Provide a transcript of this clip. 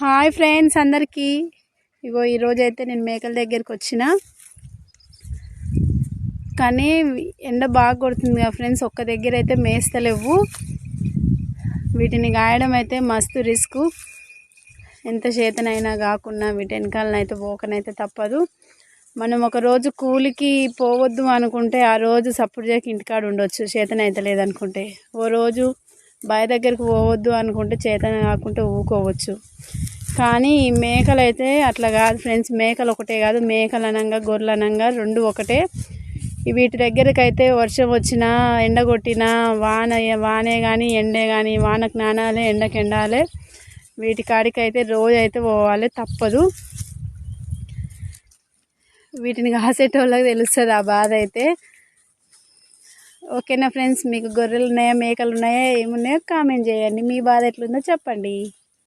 Hi friends అందరికీ. ఇగో ఈరోజు అయితే నేను మేకల దగ్గరికి వచ్చిన. కానీ ఎండ బాగా కొడుతుంది కదా ఫ్రెండ్స్ ఒక్క దగ్గర అయితే మేస్తలేవు. వీటిని గాయడం అయితే మస్తు రిస్క్. ఎంత చేతనైనా కాకుండా వీటి వెనకాలనైతే పోకనైతే తప్పదు. మనం ఒక రోజు కూలికి పోవద్దు అనుకుంటే ఆ రోజు సప్పుడు చేయక ఇంటికాడ ఉండొచ్చు చేతనైతే లేదనుకుంటే. ఓ రోజు బాయ్ దగ్గరికి పోవద్దు అనుకుంటే చేతన కాకుంటే ఊకోవచ్చు. కానీ ఈ మేకలు అయితే అట్లా కాదు ఫ్రెండ్స్. మేకలు ఒకటే కాదు మేకలు అనంగా గొర్రెలు అనంగా రెండు ఒకటే. వీటి దగ్గరికి అయితే వర్షం వచ్చినా ఎండ కొట్టినా వాన వానే కానీ ఎండే కానీ వానకు నానాలే ఎండకు ఎండాలే. వీటి కాడికి అయితే రోజు అయితే పోవాలి తప్పదు. వీటిని కాసేటోళ్ళకి తెలుస్తుంది ఆ బాధ అయితే ఓకేనా ఫ్రెండ్స్? మీకు గొర్రెలు ఉన్నాయా మేకలు ఉన్నాయా ఏమున్నాయో కామెంట్ చేయండి. మీ బాధ ఎట్లుందో చెప్పండి.